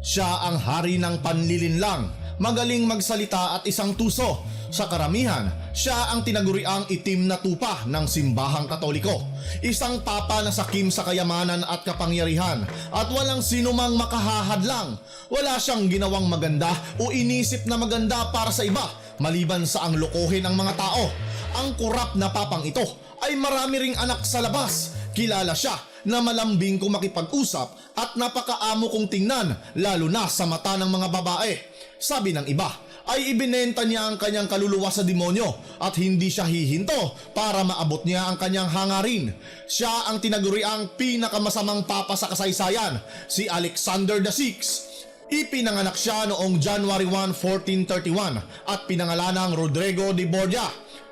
Siya ang hari ng panlilinlang, magaling magsalita at isang tuso. Sa karamihan, siya ang tinaguriang itim na tupa ng simbahang katoliko. Isang papa na sakim sa kayamanan at kapangyarihan at walang sinumang makahahadlang. Wala siyang ginawang maganda o inisip na maganda para sa iba maliban sa ang lokohin ang mga tao. Ang kurap na papang ito ay marami ring anak sa labas. Kilala siya na malambing kung makipag-usap at napakaamo kong tingnan lalo na sa mata ng mga babae. Sabi ng iba ay ibinenta niya ang kanyang kaluluwa sa demonyo at hindi siya hihinto para maabot niya ang kanyang hangarin. Siya ang tinaguriang pinakamasamang papa sa kasaysayan, si Alexander VI. Ipinanganak siya noong January 1, 1431 at pinangalanang Rodrigo de Borgia.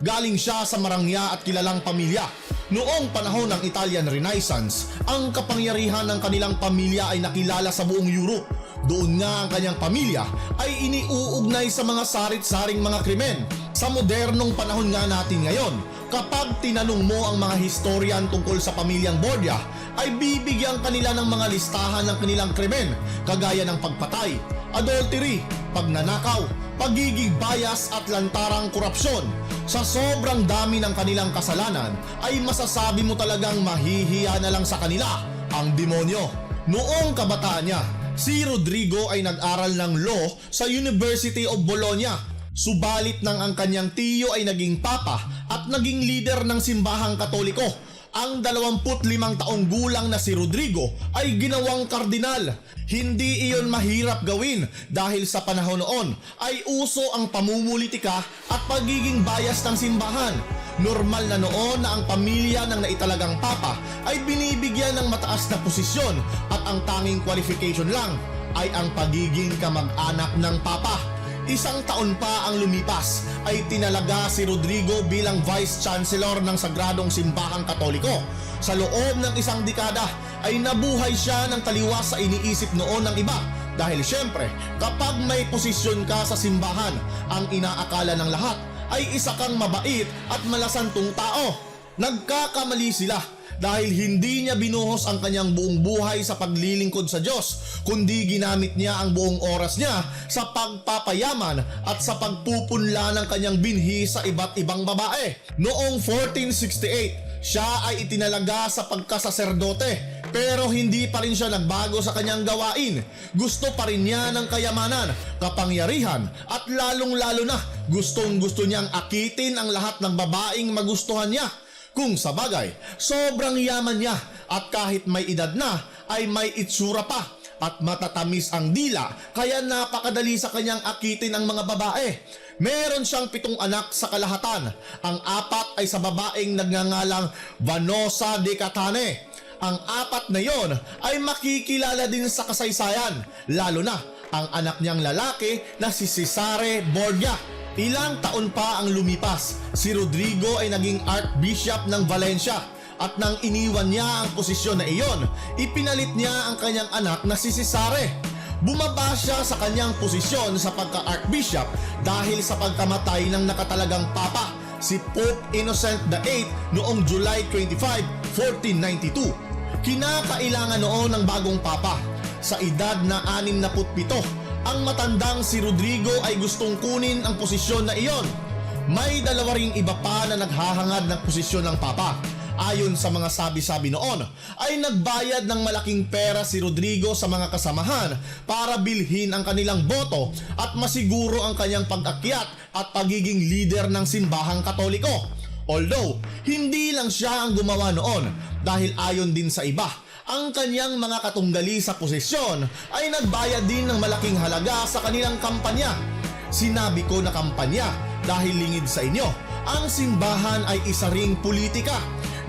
Galing siya sa marangya at kilalang pamilya. Noong panahon ng Italian Renaissance, ang kapangyarihan ng kanilang pamilya ay nakilala sa buong Europe. Doon nga ang kanyang pamilya ay iniuugnay sa mga sarit-saring mga krimen. Sa modernong panahon nga natin ngayon, kapag tinanong mo ang mga historian tungkol sa pamilyang Borgia, ay bibigyan kanila ng mga listahan ng kanilang krimen, kagaya ng pagpatay, adultery, pagnanakaw, pagiging bias at lantarang korupsyon. Sa sobrang dami ng kanilang kasalanan ay masasabi mo talagang mahihiya na lang sa kanila ang demonyo. Noong kabataan niya, si Rodrigo ay nag-aral ng law sa University of Bologna. Subalit nang ang kanyang tiyo ay naging papa at naging leader ng simbahang katoliko, ang 25 taong gulang na si Rodrigo ay ginawang kardinal. Hindi iyon mahirap gawin dahil sa panahon noon ay uso ang pamumulitika at pagiging bias ng simbahan. Normal na noon na ang pamilya ng naitalagang papa ay binibigyan ng mataas na posisyon at ang tanging qualification lang ay ang pagiging kamag-anak ng papa. Isang taon pa ang lumipas ay tinalaga si Rodrigo bilang Vice Chancellor ng Sagradong Simbahang Katoliko. Sa loob ng isang dekada ay nabuhay siya ng taliwas sa iniisip noon ng iba. Dahil syempre, kapag may posisyon ka sa simbahan, ang inaakala ng lahat ay isa kang mabait at malasantong tao. Nagkakamali sila dahil hindi niya binuhos ang kanyang buong buhay sa paglilingkod sa Diyos, kundi ginamit niya ang buong oras niya sa pagpapayaman at sa pagpupunla ng kanyang binhi sa iba't ibang babae. Noong 1468, siya ay itinalaga sa pagkasaserdote pero hindi pa rin siya nagbago sa kanyang gawain. Gusto pa rin niya ng kayamanan, kapangyarihan at lalong-lalo na gustong gusto niyang akitin ang lahat ng babaeng magustuhan niya. Kung sa bagay, sobrang yaman niya at kahit may edad na ay may itsura pa at matatamis ang dila kaya napakadali sa kanyang akitin ang mga babae. Meron siyang pitong anak sa kalahatan. Ang apat ay sa babaeng nagngangalang Vanosa de Catane. Ang apat na yon ay makikilala din sa kasaysayan, lalo na ang anak niyang lalaki na si Cesare Borgia. Ilang taon pa ang lumipas, si Rodrigo ay naging Archbishop ng Valencia at nang iniwan niya ang posisyon na iyon, ipinalit niya ang kanyang anak na si Cesare. Bumaba siya sa kanyang posisyon sa pagka-Archbishop dahil sa pagkamatay ng nakatalagang Papa, si Pope Innocent VIII noong July 25, 1492. Kinakailangan noon ng bagong Papa. Sa edad na 67, ang matandang si Rodrigo ay gustong kunin ang posisyon na iyon. May dalawa ring iba pa na naghahangad ng posisyon ng Papa. Ayon sa mga sabi-sabi noon, ay nagbayad ng malaking pera si Rodrigo sa mga kasamahan para bilhin ang kanilang boto at masiguro ang kanyang pag-akyat at pagiging leader ng simbahang katoliko. Although, hindi lang siya ang gumawa noon dahil ayon din sa iba, ang kanyang mga katunggali sa posisyon ay nagbayad din ng malaking halaga sa kanilang kampanya. Sinabi ko na kampanya dahil lingid sa inyo, ang simbahan ay isa ring politika.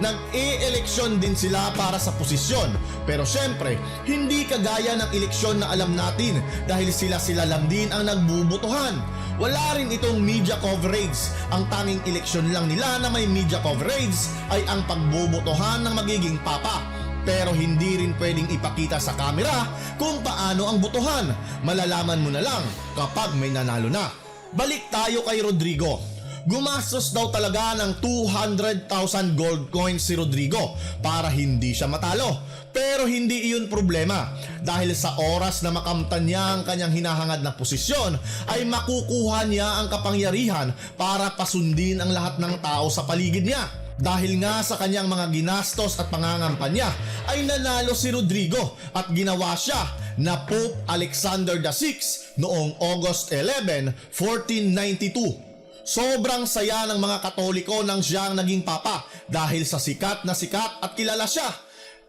Nag-e-eleksyon din sila para sa posisyon. Pero syempre, hindi kagaya ng eleksyon na alam natin dahil sila-sila lang din ang nagbubutuhan. Wala rin itong media coverage. Ang tanging eleksyon lang nila na may media coverage ay ang pagbubutuhan ng magiging papa. Pero hindi rin pwedeng ipakita sa kamera kung paano ang butuhan. Malalaman mo na lang kapag may nanalo na. Balik tayo kay Rodrigo. Gumastos daw talaga ng 200,000 gold coins si Rodrigo para hindi siya matalo. Pero hindi iyon problema dahil sa oras na makamtan niya ang kanyang hinahangad na posisyon ay makukuha niya ang kapangyarihan para pasundin ang lahat ng tao sa paligid niya. Dahil nga sa kanyang mga ginastos at pangangampanya ay nanalo si Rodrigo at ginawa siya na Pope Alexander VI noong August 11, 1492. Sobrang saya ng mga Katoliko nang siyang naging papa dahil sa sikat na sikat at kilala siya.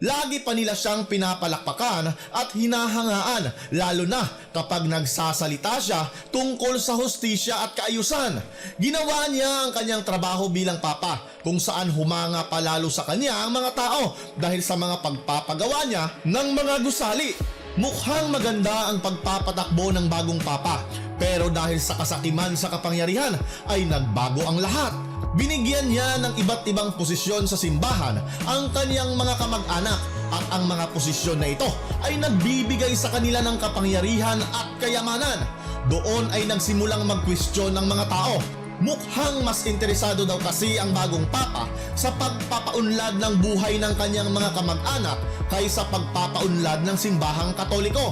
Lagi pa nila siyang pinapalakpakan at hinahangaan lalo na kapag nagsasalita siya tungkol sa hustisya at kaayusan. Ginawa niya ang kanyang trabaho bilang papa kung saan humanga palalo sa kanya ang mga tao dahil sa mga pagpapagawa niya ng mga gusali. Mukhang maganda ang pagpapatakbo ng bagong papa pero dahil sa kasakiman sa kapangyarihan ay nagbago ang lahat. Binigyan niya ng iba't ibang posisyon sa simbahan ang kanyang mga kamag-anak at ang mga posisyon na ito ay nagbibigay sa kanila ng kapangyarihan at kayamanan. Doon ay nagsimulang magkwestiyon ng mga tao. Mukhang mas interesado daw kasi ang bagong papa sa pagpapaunlad ng buhay ng kanyang mga kamag-anak kaysa pagpapaunlad ng simbahang katoliko.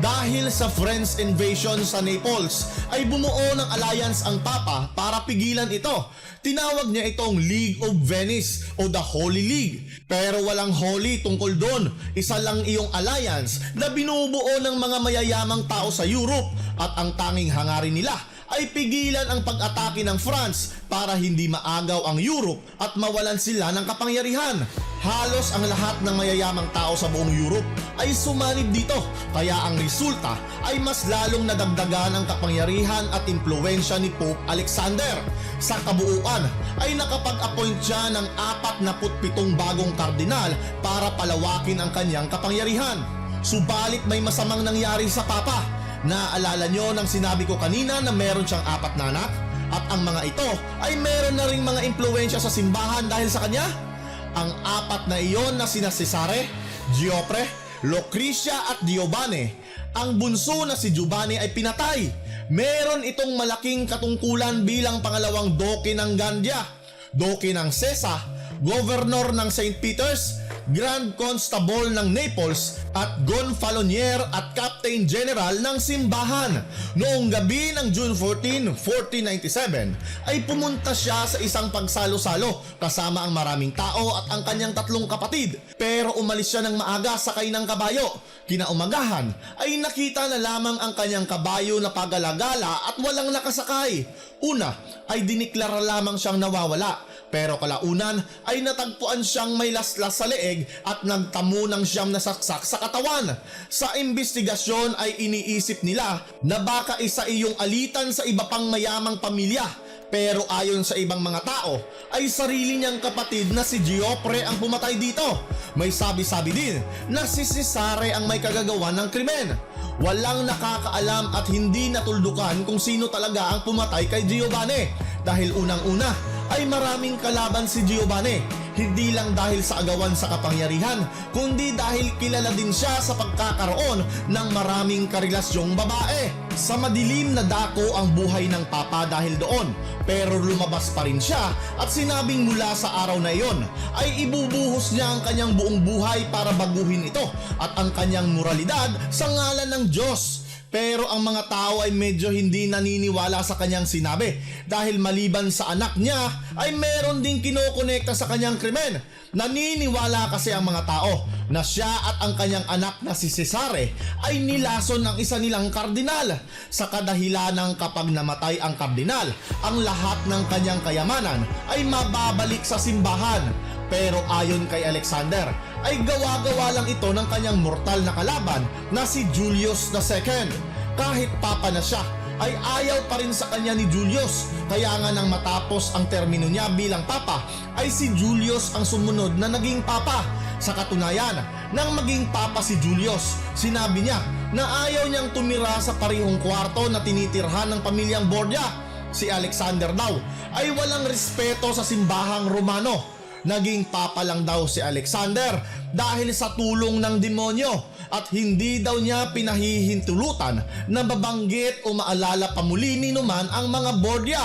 Dahil sa French invasion sa Naples ay bumuo ng alliance ang Papa para pigilan ito. Tinawag niya itong League of Venice o the Holy League. Pero walang holy tungkol doon. Isa lang iyong alliance na binubuo ng mga mayayamang tao sa Europe at ang tanging hangarin nila ay pigilan ang pag-atake ng France para hindi maagaw ang Europe at mawalan sila ng kapangyarihan. Halos ang lahat ng mayayamang tao sa buong Europe ay sumanib dito kaya ang resulta ay mas lalong nadagdagan ang kapangyarihan at impluensya ni Pope Alexander. Sa kabuuan ay nakapag-appoint siya ng 47 bagong kardinal para palawakin ang kanyang kapangyarihan. Subalit may masamang nangyari sa Papa Naaalala nyo nang sinabi ko kanina na meron siyang apat na anak? At ang mga ito ay meron na ring mga impluensya sa simbahan dahil sa kanya? Ang apat na iyon na sina Cesare, Giopre, Lucrecia at Giovanni. Ang bunso na si Giovanni ay pinatay. Meron itong malaking katungkulan bilang pangalawang doke ng Gandia, doke ng Sesa, governor ng St. Peter's, Grand Constable ng Naples at Gonfalonier at Captain General ng simbahan. Noong gabi ng June 14, 1497 ay pumunta siya sa isang pagsalo-salo kasama ang maraming tao at ang kanyang tatlong kapatid. Pero umalis siya ng maaga sakay ng kabayo. Kinaumagahan ay nakita na lamang ang kanyang kabayo na pagalagala at walang nakasakay. Una ay diniklara lamang siyang nawawala pero kalaunan ay natagpuan siyang may laslas sa leeg at nagtamo ng siyam na saksak sa katawan. Sa investigasyon ay iniisip nila na baka isa iyong alitan sa iba pang mayamang pamilya. Pero ayon sa ibang mga tao, ay sarili niyang kapatid na si Giopre ang pumatay dito. May sabi-sabi din na si Cesare ang may kagagawa ng krimen. Walang nakakaalam at hindi natuldukan kung sino talaga ang pumatay kay Giovanni. Dahil unang-una ay maraming kalaban si Giovanni. Hindi lang dahil sa agawan sa kapangyarihan, kundi dahil kilala din siya sa pagkakaroon ng maraming karelasyong babae. Sa madilim na dako ang buhay ng papa dahil doon, pero lumabas pa rin siya at sinabing mula sa araw na iyon ay ibubuhos niya ang kanyang buong buhay para baguhin ito at ang kanyang moralidad sa ngalan ng Diyos. Pero ang mga tao ay medyo hindi naniniwala sa kanyang sinabi dahil maliban sa anak niya ay meron ding kinokonekta sa kanyang krimen. Naniniwala kasi ang mga tao na siya at ang kanyang anak na si Cesare ay nilason ng isa nilang kardinal. Sa kadahilanang kapag namatay ang kardinal, ang lahat ng kanyang kayamanan ay mababalik sa simbahan. Pero ayon kay Alexander, ay gawa-gawa lang ito ng kanyang mortal na kalaban na si Julius II. Kahit papa na siya, ay ayaw pa rin sa kanya ni Julius. Kaya nga nang matapos ang termino niya bilang papa, ay si Julius ang sumunod na naging papa. Sa katunayan, nang maging papa si Julius, sinabi niya na ayaw niyang tumira sa parihong kwarto na tinitirhan ng pamilyang Borgia. Si Alexander daw ay walang respeto sa simbahang Romano naging papa lang daw si Alexander dahil sa tulong ng demonyo at hindi daw niya pinahihintulutan na mabanggit o maalala pa muli ni Numan ang mga Borgia.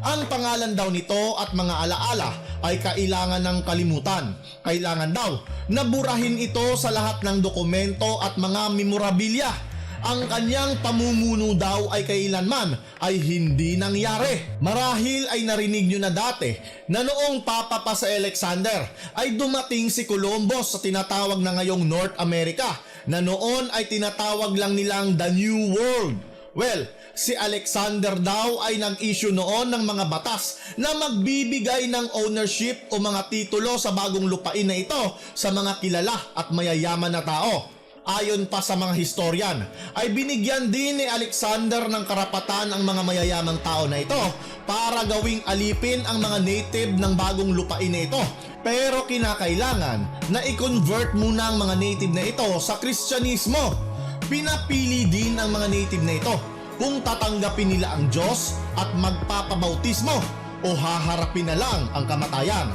Ang pangalan daw nito at mga alaala ay kailangan ng kalimutan. Kailangan daw na burahin ito sa lahat ng dokumento at mga memorabilia. Ang kanyang pamumuno daw ay kailanman ay hindi nangyari. Marahil ay narinig nyo na dati na noong Papa pa sa Alexander ay dumating si Columbus sa tinatawag na ngayong North America na noon ay tinatawag lang nilang The New World. Well, si Alexander daw ay nag-issue noon ng mga batas na magbibigay ng ownership o mga titulo sa bagong lupain na ito sa mga kilala at mayayaman na tao. Ayon pa sa mga historian, ay binigyan din ni Alexander ng karapatan ang mga mayayamang tao na ito para gawing alipin ang mga native ng bagong lupain na ito. Pero kinakailangan na i-convert muna ang mga native na ito sa Kristyanismo. Pinapili din ang mga native na ito kung tatanggapin nila ang Diyos at magpapabautismo o haharapin na lang ang kamatayan.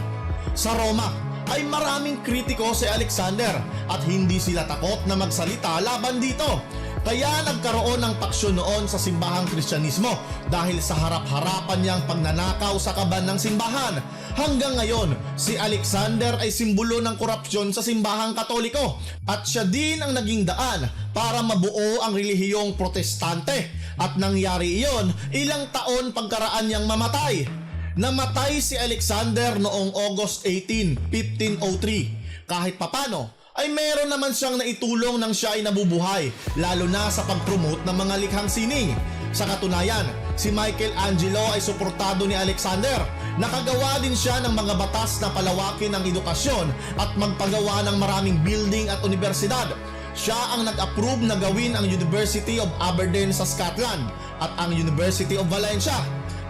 Sa Roma ay maraming kritiko si Alexander at hindi sila takot na magsalita laban dito. Kaya nagkaroon ng paksyon noon sa simbahang Kristyanismo dahil sa harap-harapan niyang pagnanakaw sa kaban ng simbahan. Hanggang ngayon, si Alexander ay simbolo ng korupsyon sa simbahang katoliko at siya din ang naging daan para mabuo ang relihiyong protestante at nangyari iyon ilang taon pagkaraan niyang mamatay. Namatay si Alexander noong August 18, 1503. Kahit papano, ay meron naman siyang naitulong nang siya ay nabubuhay, lalo na sa pag-promote ng mga likhang sining. Sa katunayan, si Michelangelo ay suportado ni Alexander. Nakagawa din siya ng mga batas na palawakin ang edukasyon at magpagawa ng maraming building at universidad. Siya ang nag-approve na gawin ang University of Aberdeen sa Scotland at ang University of Valencia.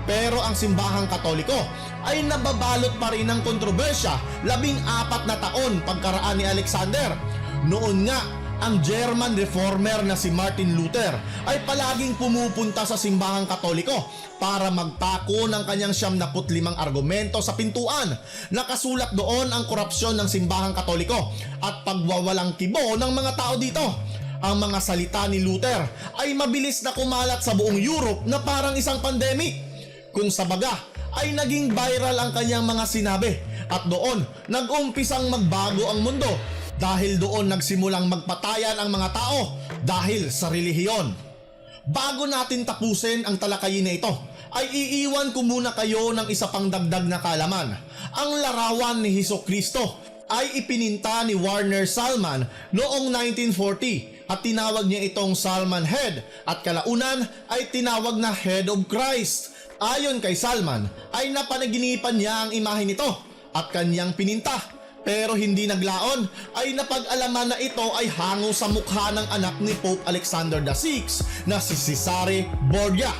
Pero ang simbahang katoliko ay nababalot pa rin ng kontrobersya labing apat na taon pagkaraan ni Alexander. Noon nga, ang German reformer na si Martin Luther ay palaging pumupunta sa simbahang katoliko para magpako ng kanyang siyam na limang argumento sa pintuan. Nakasulat doon ang korupsyon ng simbahang katoliko at pagwawalang kibo ng mga tao dito. Ang mga salita ni Luther ay mabilis na kumalat sa buong Europe na parang isang pandemic kung sa baga ay naging viral ang kanyang mga sinabi at doon nag-umpisang magbago ang mundo dahil doon nagsimulang magpatayan ang mga tao dahil sa relihiyon. Bago natin tapusin ang talakayin na ito, ay iiwan ko muna kayo ng isa pang dagdag na kalaman. Ang larawan ni Heso Kristo ay ipininta ni Warner Salman noong 1940 at tinawag niya itong Salman Head at kalaunan ay tinawag na Head of Christ. Ayon kay Salman ay napanaginipan niya ang imahe nito at kanyang pininta pero hindi naglaon ay napag-alaman na ito ay hango sa mukha ng anak ni Pope Alexander VI na si Cesare Borgia.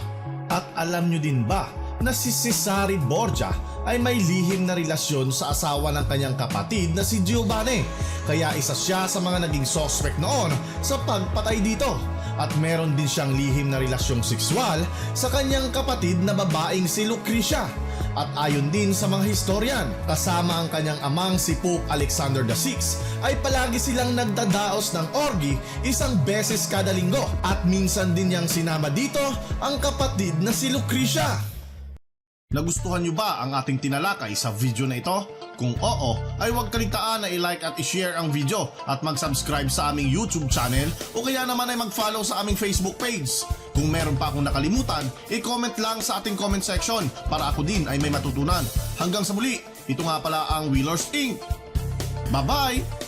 At alam nyo din ba na si Cesare Borgia ay may lihim na relasyon sa asawa ng kanyang kapatid na si Giovanni. Kaya isa siya sa mga naging suspect noon sa pagpatay dito. At meron din siyang lihim na relasyong sexual sa kanyang kapatid na babaeng si Lucretia. At ayon din sa mga historian, kasama ang kanyang amang si Pope Alexander VI ay palagi silang nagdadaos ng orgy isang beses kada linggo. At minsan din niyang sinama dito ang kapatid na si Lucretia. Nagustuhan niyo ba ang ating tinalakay sa video na ito? Kung oo, ay huwag kaligtaan na i-like at i-share ang video at mag-subscribe sa aming YouTube channel o kaya naman ay mag-follow sa aming Facebook page. Kung meron pa akong nakalimutan, i-comment lang sa ating comment section para ako din ay may matutunan. Hanggang sa muli, ito nga pala ang Wheelers Inc. Bye-bye!